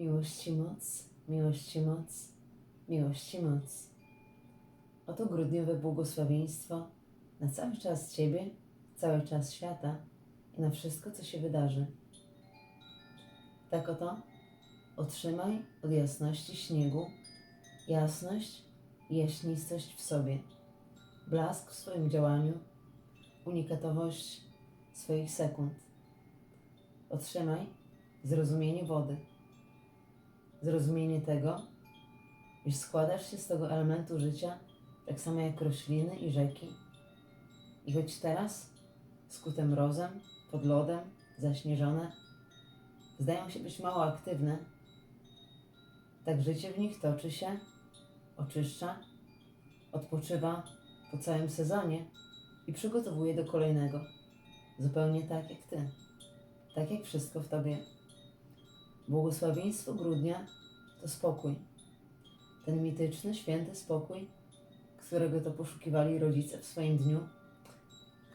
Miłości moc, miłości moc, miłości moc. Oto grudniowe błogosławieństwo na cały czas Ciebie, cały czas świata i na wszystko, co się wydarzy. Tak oto otrzymaj od jasności śniegu jasność i jaśnistość w sobie, blask w swoim działaniu, unikatowość swoich sekund. Otrzymaj zrozumienie wody, zrozumienie tego, iż składasz się z tego elementu życia tak samo jak rośliny i rzeki. I choć teraz, skute mrozem, pod lodem, zaśnieżone, zdają się być mało aktywne, tak życie w nich toczy się, oczyszcza, odpoczywa po całym sezonie i przygotowuje do kolejnego, zupełnie tak jak Ty, tak jak wszystko w Tobie. Błogosławieństwo grudnia to spokój. Ten mityczny, święty spokój, którego to poszukiwali rodzice w swoim dniu,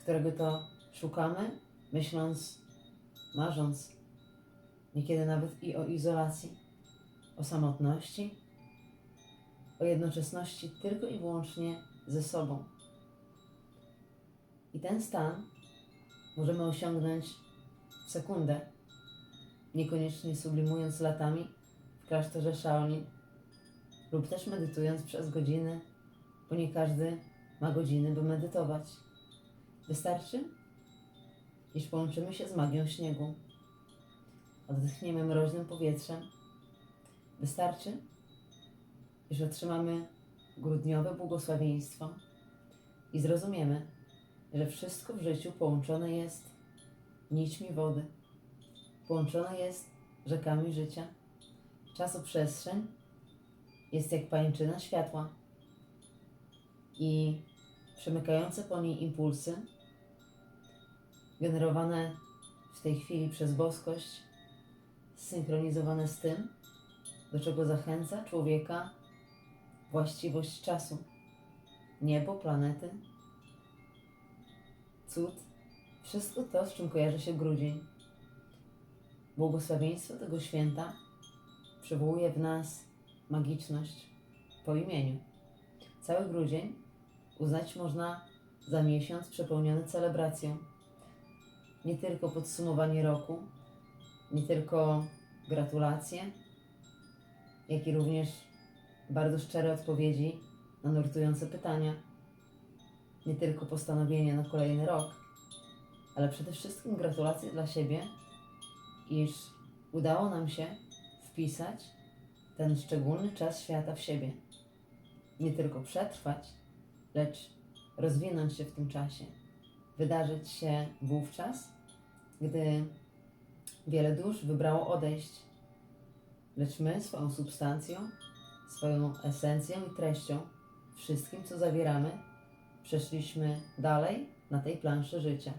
którego to szukamy, myśląc, marząc, niekiedy nawet i o izolacji, o samotności, o jednoczesności tylko i wyłącznie ze sobą. I ten stan możemy osiągnąć w sekundę, niekoniecznie sublimując latami w klasztorze Shaolin lub też medytując przez godziny, bo nie każdy ma godziny, by medytować. Wystarczy, iż połączymy się z magią śniegu. Oddychniemy mroźnym powietrzem. Wystarczy, iż otrzymamy grudniowe błogosławieństwo i zrozumiemy, że wszystko w życiu połączone jest nićmi wody, połączone jest rzekami życia. Czasoprzestrzeń jest jak pańczyna światła i przemykające po niej impulsy, generowane w tej chwili przez boskość, zsynchronizowane z tym, do czego zachęca człowieka właściwość czasu, niebo, planety, cud, wszystko to, z czym kojarzy się grudzień. Błogosławieństwo tego święta przywołuje w nas magiczność po imieniu. Cały grudzień uznać można za miesiąc przepełniony celebracją. Nie tylko podsumowanie roku, nie tylko gratulacje, jak i również bardzo szczere odpowiedzi na nurtujące pytania. Nie tylko postanowienia na kolejny rok, ale przede wszystkim gratulacje dla siebie, iż udało nam się wpisać ten szczególny czas świata w siebie. Nie tylko przetrwać, lecz rozwinąć się w tym czasie. Wydarzyć się wówczas, gdy wiele dusz wybrało odejść, lecz my swoją substancją, swoją esencją i treścią, wszystkim, co zawieramy, przeszliśmy dalej na tej planszy życia.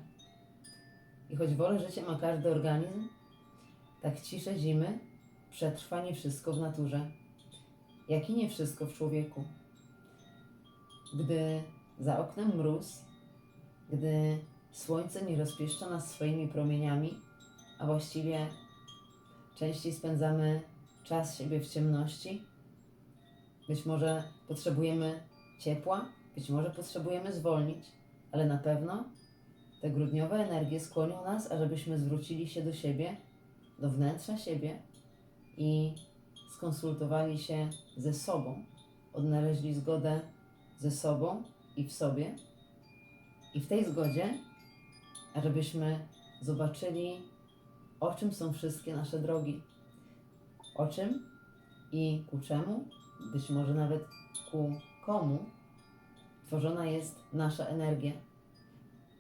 I choć wolę życia ma każdy organizm, tak ciszę zimy przetrwa nie wszystko w naturze, jak i nie wszystko w człowieku. Gdy za oknem mróz, gdy słońce nie rozpieszcza nas swoimi promieniami, a właściwie częściej spędzamy czas siebie w ciemności, być może potrzebujemy ciepła, być może potrzebujemy zwolnić, ale na pewno te grudniowe energie skłonią nas, ażebyśmy zwrócili się do siebie, do wnętrza siebie i skonsultowali się ze sobą, odnaleźli zgodę ze sobą i w sobie. I w tej zgodzie, ażebyśmy zobaczyli, o czym są wszystkie nasze drogi, o czym i ku czemu, być może nawet ku komu tworzona jest nasza energia.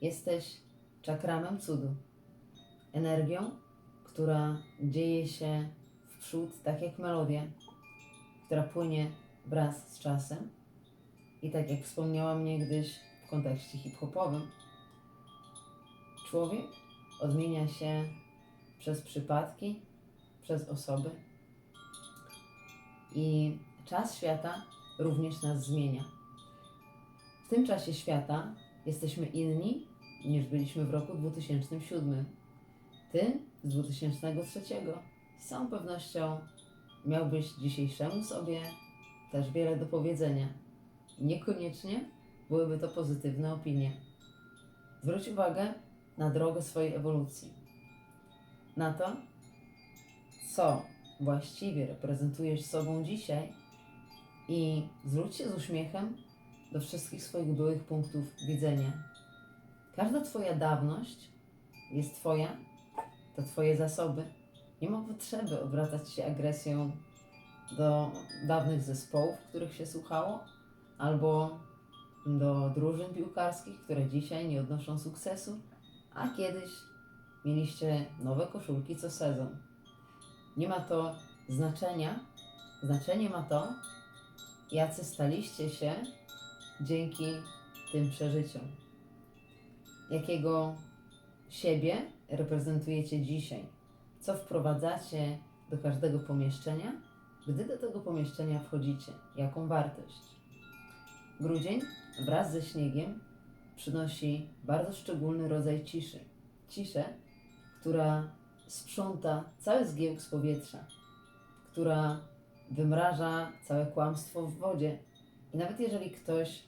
Jesteś czakramem cudu, energią, która dzieje się w przód tak jak melodia, która płynie wraz z czasem i tak jak wspomniałam niegdyś w kontekście hip-hopowym, człowiek odmienia się przez przypadki, przez osoby i czas świata również nas zmienia. W tym czasie świata jesteśmy inni niż byliśmy w roku 2007. Ty z 2003 z całą pewnością miałbyś dzisiejszemu sobie też wiele do powiedzenia. Niekoniecznie byłyby to pozytywne opinie. Zwróć uwagę na drogę swojej ewolucji. Na to, co właściwie reprezentujesz sobą dzisiaj i zwróć się z uśmiechem do wszystkich swoich byłych punktów widzenia. Każda Twoja dawność jest Twoja, to Twoje zasoby. Nie ma potrzeby obracać się agresją do dawnych zespołów, których się słuchało, albo do drużyn piłkarskich, które dzisiaj nie odnoszą sukcesu, a kiedyś mieliście nowe koszulki co sezon. Nie ma to znaczenia. Znaczenie ma to, jacy staliście się dzięki tym przeżyciom. Jakiego siebie reprezentujecie dzisiaj? Co wprowadzacie do każdego pomieszczenia, gdy do tego pomieszczenia wchodzicie? Jaką wartość? Grudzień wraz ze śniegiem przynosi bardzo szczególny rodzaj ciszy. Ciszę, która sprząta cały zgiełk z powietrza, która wymraża całe kłamstwo w wodzie. I nawet jeżeli ktoś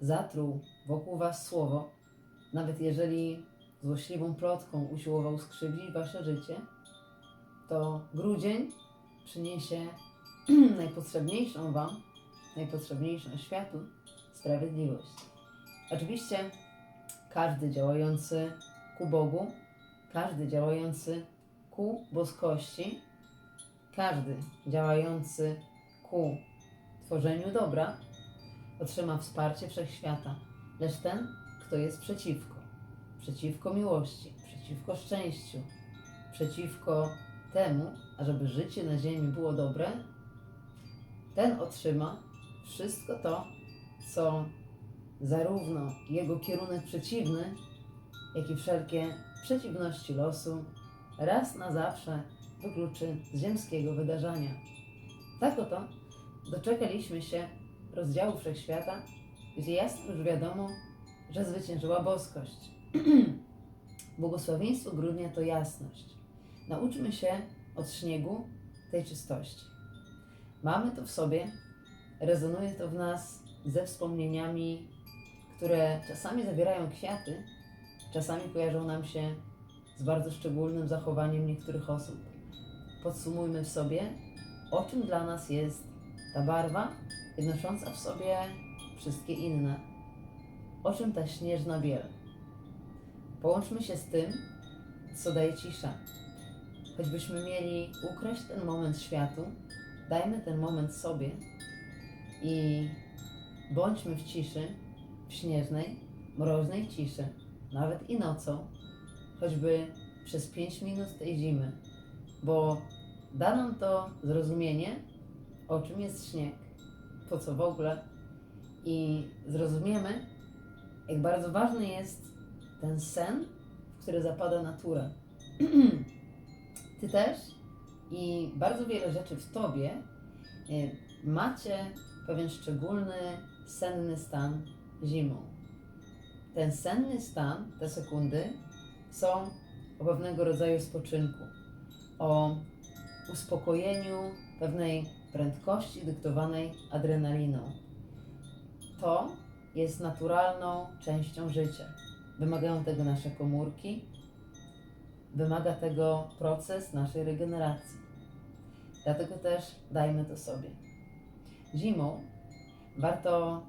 zatruł wokół Was słowo, nawet jeżeli złośliwą plotką usiłował skrzywdzić Wasze życie, to grudzień przyniesie najpotrzebniejszą Wam, najpotrzebniejszą światu sprawiedliwość. Oczywiście każdy działający ku Bogu, każdy działający ku boskości, każdy działający ku tworzeniu dobra otrzyma wsparcie wszechświata, lecz ten, kto jest przeciwko, przeciwko miłości, przeciwko szczęściu, przeciwko temu, ażeby życie na ziemi było dobre, ten otrzyma wszystko to, co zarówno jego kierunek przeciwny, jak i wszelkie przeciwności losu raz na zawsze wykluczy z ziemskiego wydarzenia. Tak oto doczekaliśmy się rozdziału wszechświata, gdzie jasno już wiadomo, że zwyciężyła boskość. Błogosławieństwo grudnia to jasność. Nauczmy się od śniegu tej czystości. Mamy to w sobie, rezonuje to w nas ze wspomnieniami, które czasami zawierają kwiaty, czasami kojarzą nam się z bardzo szczególnym zachowaniem niektórych osób. Podsumujmy w sobie, o czym dla nas jest ta barwa, jednosząca w sobie wszystkie inne. O czym ta śnieżna biel. Połączmy się z tym, co daje cisza. Choćbyśmy mieli ukraść ten moment światu, dajmy ten moment sobie i bądźmy w ciszy, w śnieżnej, mroźnej ciszy, nawet i nocą, choćby przez 5 minut tej zimy, bo da nam to zrozumienie, o czym jest śnieg, po co w ogóle i zrozumiemy, jak bardzo ważny jest ten sen, w który zapada natura. Ty też i bardzo wiele rzeczy w Tobie y, macie pewien szczególny, senny stan zimą. Ten senny stan, te sekundy, są o pewnego rodzaju spoczynku, o uspokojeniu pewnej prędkości dyktowanej adrenaliną. To jest naturalną częścią życia. Wymagają tego nasze komórki, wymaga tego proces naszej regeneracji. Dlatego też dajmy to sobie. Zimą warto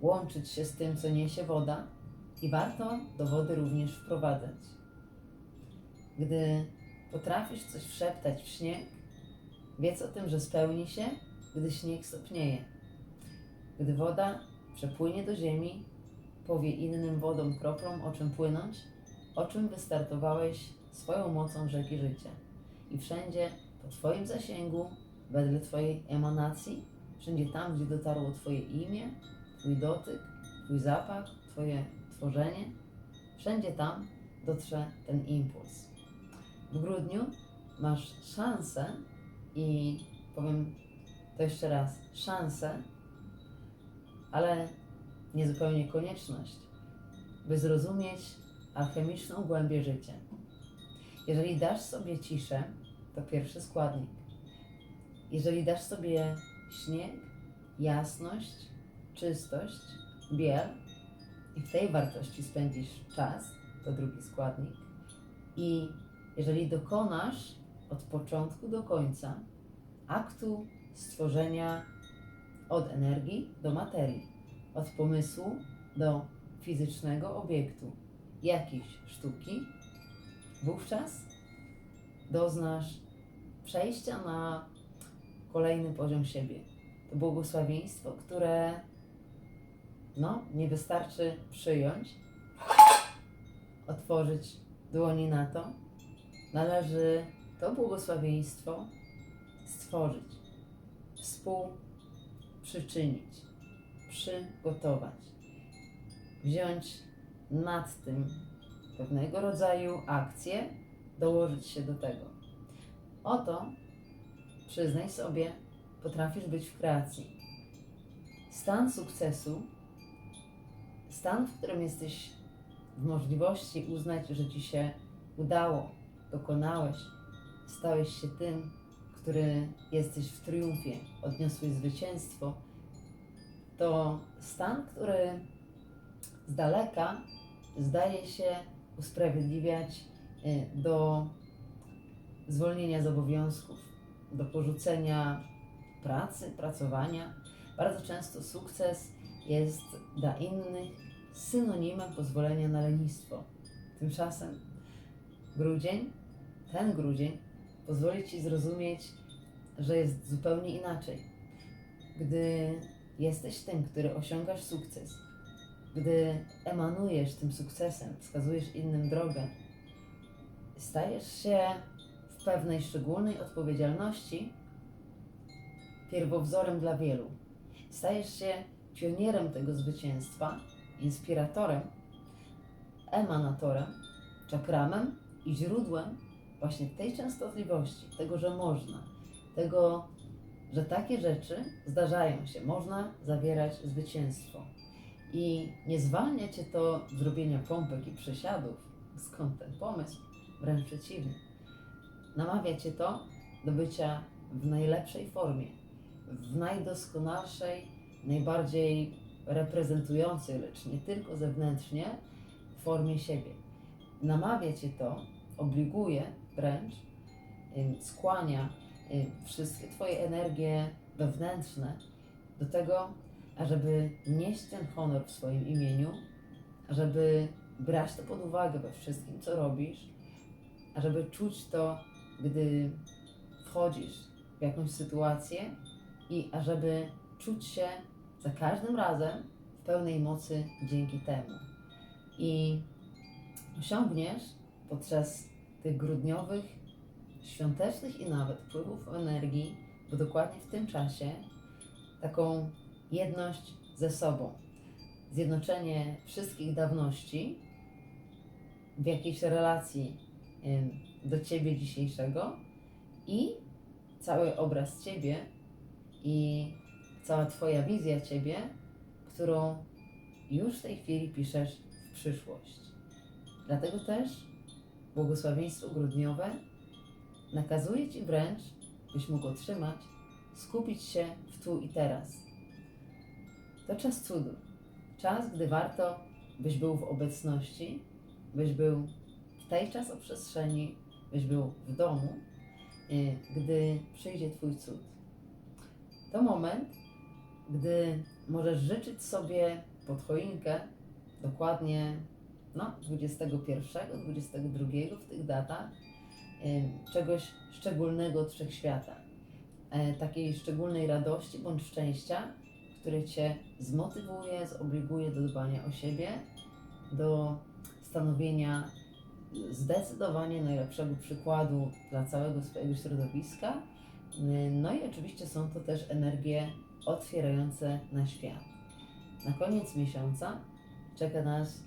łączyć się z tym, co niesie woda i warto do wody również wprowadzać. Gdy potrafisz coś wszeptać w śnieg, wiedz o tym, że spełni się, gdy śnieg stopnieje. Gdy woda przepłynie do ziemi, powie innym wodom kroplom, o czym płynąć, o czym wystartowałeś swoją mocą rzeki życia. I wszędzie po Twoim zasięgu, wedle Twojej emanacji, wszędzie tam, gdzie dotarło Twoje imię, Twój dotyk, Twój zapach, Twoje tworzenie, wszędzie tam dotrze ten impuls. W grudniu masz szansę i powiem to jeszcze raz, szansę, ale niezupełnie konieczność, by zrozumieć alchemiczną głębię życia. Jeżeli dasz sobie ciszę, to pierwszy składnik. jeżeli dasz sobie śnieg, jasność, czystość, biel i w tej wartości spędzisz czas, to drugi składnik, i jeżeli dokonasz od początku do końca aktu stworzenia od energii do materii, od pomysłu do fizycznego obiektu, jakiejś sztuki, wówczas doznasz przejścia na kolejny poziom siebie. To błogosławieństwo, które no, nie wystarczy przyjąć, otworzyć dłoni na to. Należy to błogosławieństwo stworzyć, współprzyczynić, przygotować, wziąć nad tym pewnego rodzaju akcję, dołożyć się do tego. Oto, przyznaj sobie, potrafisz być w kreacji. Stan sukcesu, stan, w którym jesteś w możliwości uznać, że ci się udało, dokonałeś, stałeś się tym, który jesteś w triumfie, odniosłeś zwycięstwo, to stan, który z daleka zdaje się usprawiedliwiać y, do zwolnienia z obowiązków, do porzucenia pracy, pracowania. Bardzo często sukces jest dla innych synonimem pozwolenia na lenistwo. Tymczasem grudzień, ten grudzień, pozwoli Ci zrozumieć, że jest zupełnie inaczej. Gdy jesteś tym, który osiągasz sukces, gdy emanujesz tym sukcesem, wskazujesz innym drogę, stajesz się w pewnej szczególnej odpowiedzialności pierwowzorem dla wielu. Stajesz się pionierem tego zwycięstwa, inspiratorem, emanatorem, czakramem i źródłem właśnie tej częstotliwości, tego, że można, tego, że takie rzeczy zdarzają się, można zawierać zwycięstwo. I nie zwalnia cię to z robienia pompek i przysiadów, skąd ten pomysł, wręcz przeciwnie. Namawia cię to do bycia w najlepszej formie, w najdoskonalszej, najbardziej reprezentującej, lecz nie tylko zewnętrznie, formie siebie. Namawia cię to, obliguje wręcz, skłania wszystkie Twoje energie wewnętrzne do tego, ażeby nieść ten honor w swoim imieniu, ażeby brać to pod uwagę we wszystkim, co robisz, ażeby czuć to, gdy wchodzisz w jakąś sytuację i ażeby czuć się za każdym razem w pełnej mocy dzięki temu. I osiągniesz podczas tych grudniowych, świątecznych i nawet wpływów energii, bo dokładnie w tym czasie, taką jedność ze sobą, zjednoczenie wszystkich dawności w jakiejś relacji do Ciebie dzisiejszego i cały obraz Ciebie i cała Twoja wizja Ciebie, którą już w tej chwili piszesz w przyszłość. Dlatego też błogosławieństwo grudniowe nakazuje Ci wręcz, byś mógł otrzymać, skupić się w tu i teraz. To czas cudu. Czas, gdy warto, byś był w obecności, byś był w tej czasoprzestrzeni, byś był w domu, y, gdy przyjdzie Twój cud. To moment, gdy możesz życzyć sobie pod choinkę dokładnie no, 21, 22 w tych datach czegoś szczególnego od wszechświata. E, Takiej szczególnej radości bądź szczęścia, które Cię zmotywuje, zobliguje do dbania o siebie, do stanowienia zdecydowanie najlepszego przykładu dla całego swojego środowiska. No i oczywiście są to też energie otwierające na świat. Na koniec miesiąca czeka nas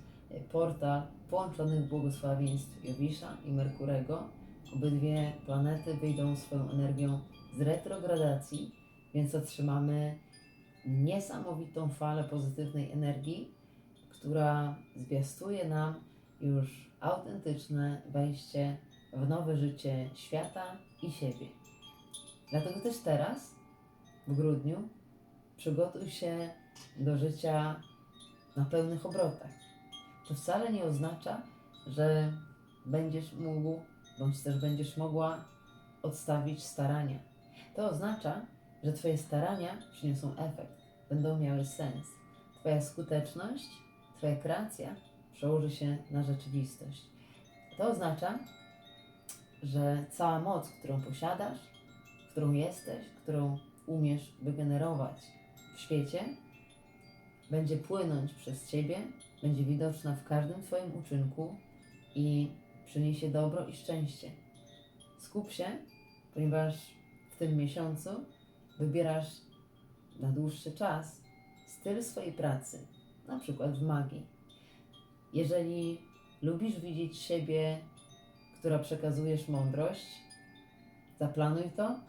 portal połączonych błogosławieństw Jowisza i Merkurego. Obydwie planety wyjdą swoją energią z retrogradacji, więc otrzymamy niesamowitą falę pozytywnej energii, która zwiastuje nam już autentyczne wejście w nowe życie świata i siebie. Dlatego też teraz, w grudniu, przygotuj się do życia na pełnych obrotach. To wcale nie oznacza, że będziesz mógł, bądź też będziesz mogła odstawić starania. To oznacza, że Twoje starania przyniosą efekt, będą miały sens. Twoja skuteczność, Twoja kreacja przełoży się na rzeczywistość. To oznacza, że cała moc, którą posiadasz, którą jesteś, którą umiesz wygenerować w świecie, będzie płynąć przez Ciebie, będzie widoczna w każdym Twoim uczynku i przyniesie dobro i szczęście. Skup się, ponieważ w tym miesiącu wybierasz na dłuższy czas styl swojej pracy, na przykład w magii. Jeżeli lubisz widzieć siebie, która przekazujesz mądrość, zaplanuj to,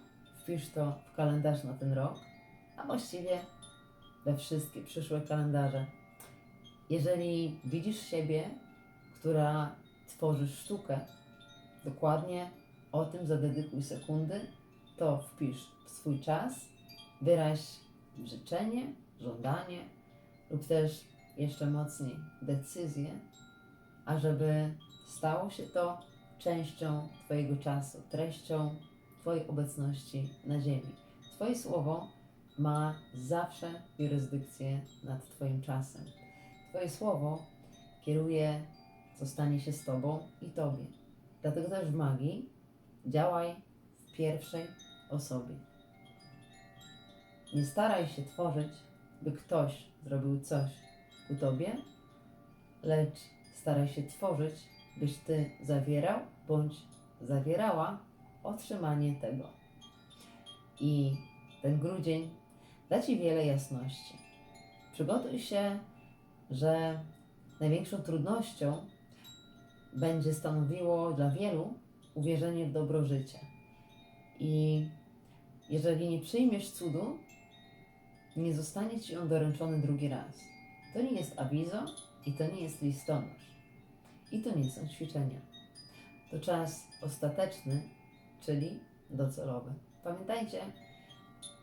wpisz to w kalendarz na ten rok, a właściwie we wszystkie przyszłe kalendarze. Jeżeli widzisz siebie, która tworzy sztukę, dokładnie o tym zadedykuj sekundy, to wpisz w swój czas, wyraź życzenie, żądanie lub też jeszcze mocniej decyzję, ażeby stało się to częścią Twojego czasu, treścią Twojej obecności na Ziemi. Twoje słowo ma zawsze jurysdykcję nad Twoim czasem. Twoje słowo kieruje, co stanie się z Tobą i Tobie. Dlatego też w magii działaj w pierwszej osobie. Nie staraj się tworzyć, by ktoś zrobił coś ku Tobie, lecz staraj się tworzyć, byś Ty zawierał bądź zawierała otrzymanie tego. I ten grudzień da Ci wiele jasności. Przygotuj się, że największą trudnością będzie stanowiło dla wielu uwierzenie w dobro życia. I jeżeli nie przyjmiesz cudu, nie zostanie Ci on doręczony drugi raz. To nie jest awizo i to nie jest listonosz. I to nie są ćwiczenia. To czas ostateczny, czyli docelowy. Pamiętajcie,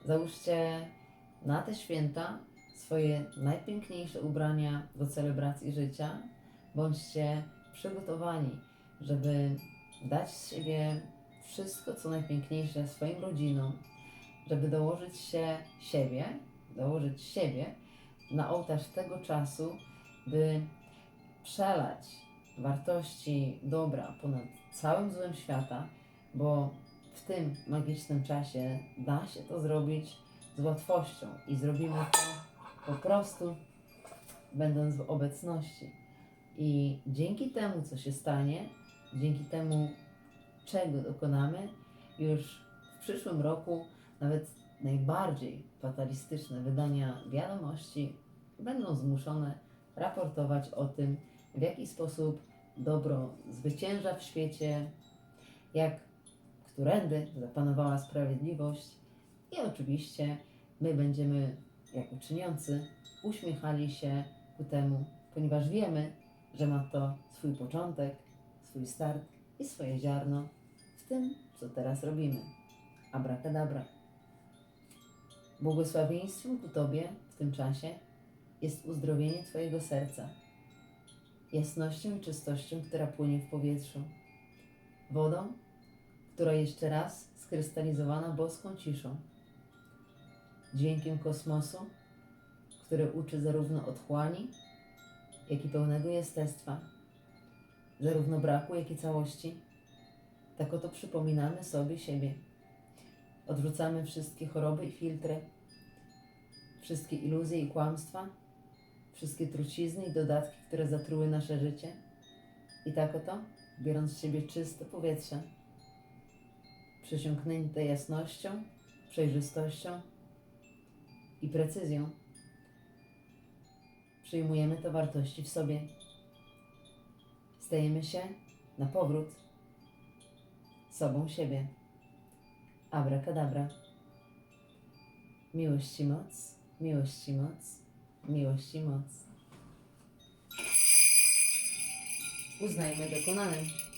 załóżcie na te święta swoje najpiękniejsze ubrania do celebracji życia. Bądźcie przygotowani, żeby dać z siebie wszystko, co najpiękniejsze swoim rodzinom, żeby dołożyć się siebie, dołożyć siebie na ołtarz tego czasu, by przelać wartości dobra ponad całym złem świata, bo w tym magicznym czasie da się to zrobić z łatwością i zrobimy to po prostu będąc w obecności. I dzięki temu, co się stanie, dzięki temu, czego dokonamy, już w przyszłym roku nawet najbardziej fatalistyczne wydania wiadomości będą zmuszone raportować o tym, w jaki sposób dobro zwycięża w świecie, jak którędy zapanowała sprawiedliwość. I oczywiście my będziemy jako czyniący uśmiechali się ku temu, ponieważ wiemy, że ma to swój początek, swój start i swoje ziarno w tym, co teraz robimy. Abracadabra. Błogosławieństwem ku Tobie w tym czasie jest uzdrowienie Twojego serca, jasnością i czystością, która płynie w powietrzu, wodą, która jeszcze raz skrystalizowana boską ciszą, dźwiękiem kosmosu, który uczy zarówno otchłani, jak i pełnego jestestwa, zarówno braku, jak i całości. Tak oto przypominamy sobie siebie. Odrzucamy wszystkie choroby i filtry, wszystkie iluzje i kłamstwa, wszystkie trucizny i dodatki, które zatruły nasze życie. I tak oto, biorąc z siebie czyste powietrze, przesiąknięte jasnością, przejrzystością i precyzją, przyjmujemy te wartości w sobie. Stajemy się na powrót sobą siebie. Abracadabra. Miłości moc, miłości moc, miłości moc. Uznajmy dokonanym.